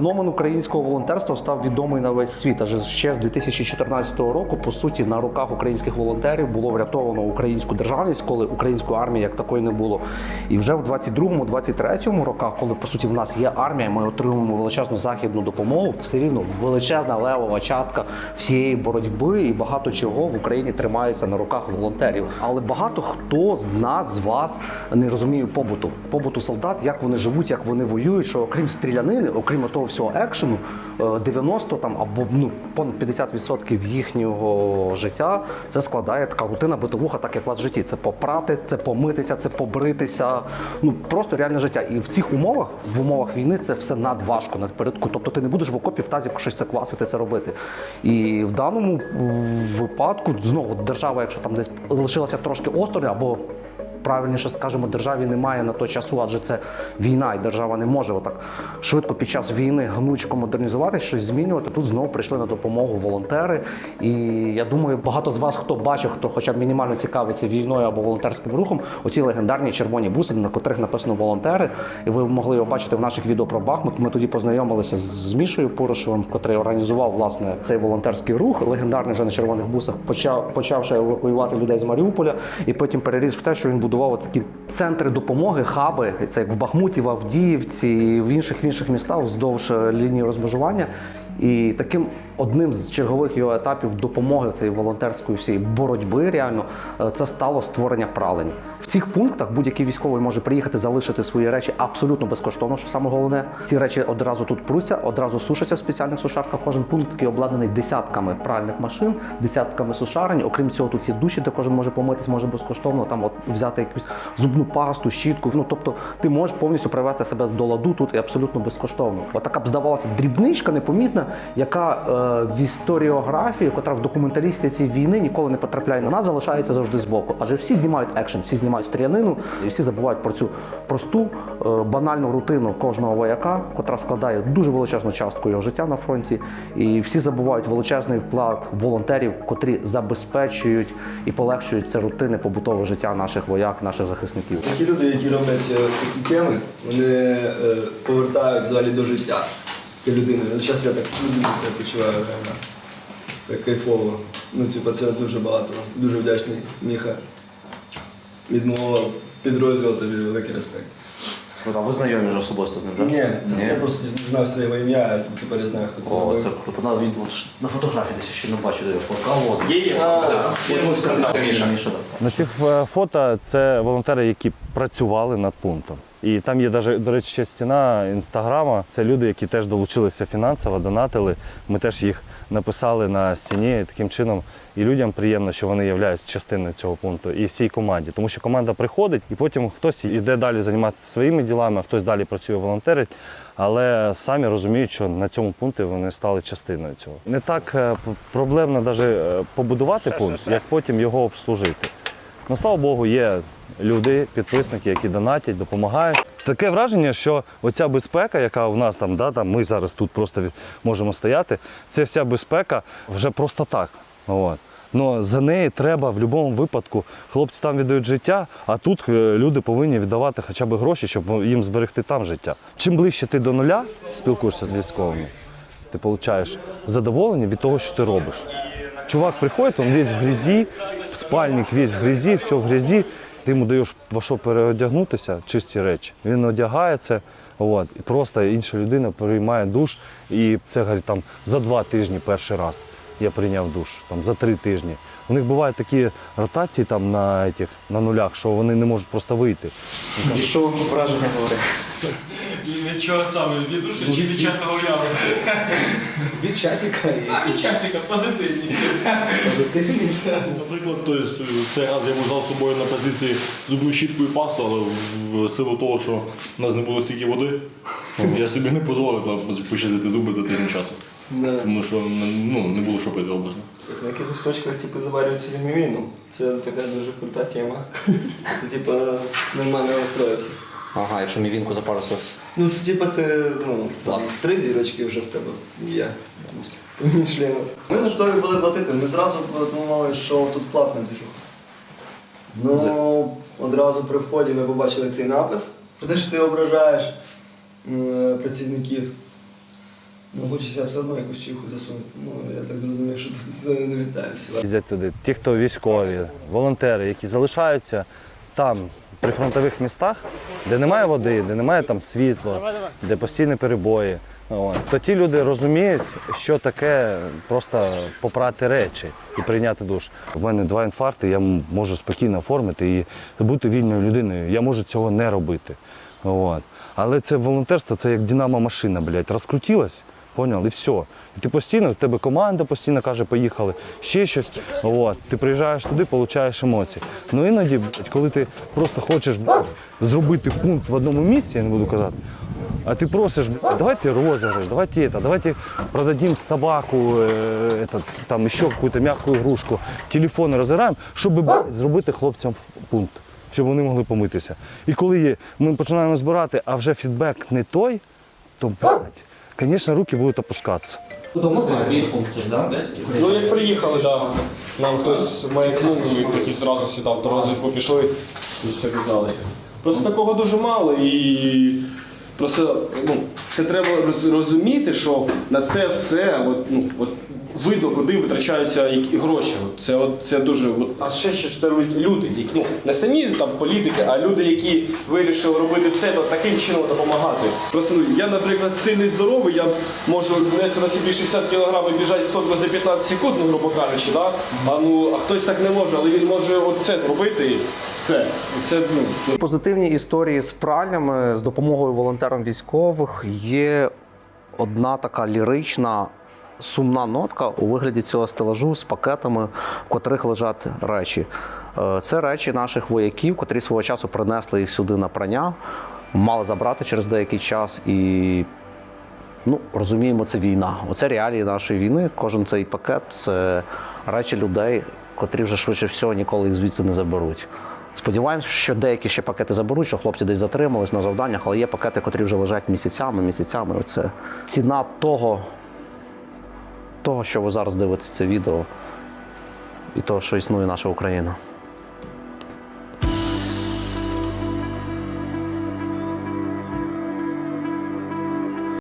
Феномен українського волонтерства став відомий на весь світ. Аж ще з 2014 року, по суті, на руках українських волонтерів було врятовано українську державність, коли української армії як такої не було. І вже в 22-23 роках, коли по суті в нас є армія, ми отримуємо величезну західну допомогу. Все рівно величезна левова частка всієї боротьби і багато чого в Україні тримається на руках волонтерів. Але багато хто з нас, з вас не розуміє побуту, побуту солдат, як вони живуть, як вони воюють. Що окрім стрілянини, окрім того всього екшену, е, 90 там або ну понад 50% їхнього життя це складає така рутина битовуха, так як у вас в житті. Це попрати, це помитися, це побритися. Ну просто реальне життя. І в цих умовах, в умовах війни, це все надважко напередку. Тобто ти не будеш в окопі в тазі щось це квасити, це робити. І в даному випадку знову держава, якщо там десь лишилася трошки осторонь або правильніше скажемо, державі немає на то часу, адже це війна, і держава не може отак швидко під час війни гнучко модернізуватися, щось змінювати. Тут знову прийшли на допомогу волонтери. І я думаю, багато з вас, хто бачив, хто хоча б мінімально цікавиться війною або волонтерським рухом, оці легендарні червоні буси, на котрих написано волонтери, і ви могли його бачити в наших відео про Бахмут. Ми тоді познайомилися з Мішою Порошевим, котрий організував власне цей волонтерський рух. Легендарний вже на червоних бусах, почав почавши евакуювати людей з Маріуполя, і потім переріс в те, що він будував такі центри допомоги, хаби. Це як в Бахмуті, в Авдіївці, в інших інших містах вздовж е, лінії розмежування. І таким одним з чергових його етапів допомоги цієї волонтерської всієї боротьби реально е, це стало створення пралень. В цих пунктах будь-який військовий може приїхати залишити свої речі абсолютно безкоштовно. Що саме головне, ці речі одразу тут пруться, одразу сушаться в спеціальних сушарках. Кожен пункт такий обладнаний десятками пральних машин, десятками сушарень. Окрім цього, тут є душі, де кожен може помитись, може безкоштовно там от взяти якусь зубну пасту, щітку. Ну тобто, ти можеш повністю привести себе до ладу тут і абсолютно безкоштовно. От така б здавалася дрібничка, непомітна, яка е, в історіографії, котра в документалістиці війни ніколи не потрапляє на нас, залишається завжди збоку. Адже всі знімають екшен, всі знімають стрілянину, і всі забувають про цю просту е, банальну рутину кожного вояка, котра складає дуже величезну частку його життя на фронті. І всі забувають величезний вклад волонтерів, котрі забезпечують і полегшують це рутини побутове життя наших вояк, наших захисників. Такі люди, які роблять е, такі теми, вони повертають взагалі до життя ті людини. Ну, зараз я так людину себе почуваю реально. Так кайфово. Ну, типу, це дуже багато. Дуже вдячний Міха. Від мого підрозділу тобі великий респект. А ви знайомі вже особисто з ним, так? Ні, Ні? я просто не знав своє ім'я, а тепер я знаю, хто це О, зробив. це круто. На, він, от, на фотографії десь ще не бачу, де я фоткав. От. Є, є. А, Так. Міша. На цих е, фото це волонтери, які працювали над пунктом. І там є даже, до речі, ще стіна інстаграма. Це люди, які теж долучилися фінансово, донатили. Ми теж їх написали на стіні. Таким чином і людям приємно, що вони являються частиною цього пункту, і всій команді. Тому що команда приходить, і потім хтось іде далі займатися своїми ділами, а хтось далі працює волонтерить. Але самі розуміють, що на цьому пункті вони стали частиною цього. Не так е, проблемно навіть побудувати пункт, як потім його обслужити. Ну, слава Богу, є люди, підписники, які донатять, допомагають. Таке враження, що оця безпека, яка в нас там, да, там ми зараз тут просто можемо стояти, це вся безпека вже просто так. От. Но за неї треба в будь-якому випадку. Хлопці там віддають життя, а тут е, люди повинні віддавати хоча б гроші, щоб їм зберегти там життя. Чим ближче ти до нуля спілкуєшся з військовими, ти отримуєш задоволення від того, що ти робиш. Чувак приходить, він весь в грязі, спальник весь в грязі, все в грязі. Ти йому даєш во що переодягнутися, чисті речі. Він одягається, от, і просто інша людина приймає душ. І це говорить, там за два тижні перший раз я прийняв душ, там за три тижні. У них бувають такі ротації там на, этих, на нулях, що вони не можуть просто вийти. І що враження говорить? Від чого саме? Від душі чи від часу гуляли? Від часика і Від часика позитивні. позитивні. Наприклад, то цей раз я взяв з собою на позиції зубну щітку і пасту, але в- силу того, що в нас не було стільки води, я собі не дозволив там почистити зуби за тиждень часу. Тому що ну, не було що пити образно. На якихось точках типу, заварюють сільмівіну. Це така дуже крута тема. Це типу, нормально настроївся. Ага, якщо мівінку запарився. Ну, це типу ти, ну, там, три зірочки вже в тебе є. Там, Мішлена. Ми готові були платити. Ми зразу подумали, що тут платна движуха. Ну, одразу при вході ми побачили цей напис про те, що ти ображаєш м, працівників. Ну, хочеться все одно якусь чиху засунути. Ну, я так зрозумів, що тут це не вітаємося. Їздять туди. Ті, хто військові, волонтери, які залишаються там, при фронтових містах, де немає води, де немає там світла, де постійні перебої. От. То ті люди розуміють, що таке просто попрати речі і прийняти душ. У мене два інфаркти, я можу спокійно оформити і бути вільною людиною. Я можу цього не робити. От. Але це волонтерство, це як динамо машина, блядь, розкрутилась. Поняв? І все. І ти постійно, в тебе команда постійно каже, поїхали, ще щось. От. Ти приїжджаєш туди, получаєш емоції. Ну іноді, блядь, коли ти просто хочеш блядь, зробити пункт в одному місці, я не буду казати, а ти просиш, блядь, давайте розыгрыш, давайте это, давайте продадим собаку, э, этот, там еще какую-то мягкую игрушку, телефони розіграємо, щоб блядь, зробити хлопцям пункт, щоб вони могли помитися. І коли є, ми починаємо збирати, а вже фідбек не той, то, блядь, звісно, руки функції, так? Ну як приїхали, да, нам хтось маякнув, і такі зразу сюди в розвідку пішли і все дізналися. Просто такого дуже мало і просто ну, це треба роз- розуміти, що на це все от, ну, от, видно, куди витрачаються які гроші. Це, от, це дуже. А ще що це роблять люди, які ну, не самі там політики, а люди, які вирішили робити це, то таким чином допомагати. Просто ну, я, наприклад, сильний здоровий, я можу нести на собі 60 кг і біжати сотку за 15 секунд, ну, грубо кажучи, да? а, ну, а хтось так не може, але він може от це зробити і все. Це, ну, Позитивні історії з пралями з допомогою волонтерам військових є одна така лірична. Сумна нотка у вигляді цього стелажу з пакетами, в котрих лежать речі. Е, Це речі наших вояків, котрі свого часу принесли їх сюди на прання, мали забрати через деякий час і ну, розуміємо, це війна. Оце реалії нашої війни. Кожен цей пакет це речі людей, котрі вже швидше всього ніколи їх звідси не заберуть. Сподіваємось, що деякі ще пакети заберуть, що хлопці десь затримались на завданнях, але є пакети, котрі вже лежать місяцями, місяцями. Оце ціна того, того, що ви зараз дивитесь це відео, і того, що існує наша Україна.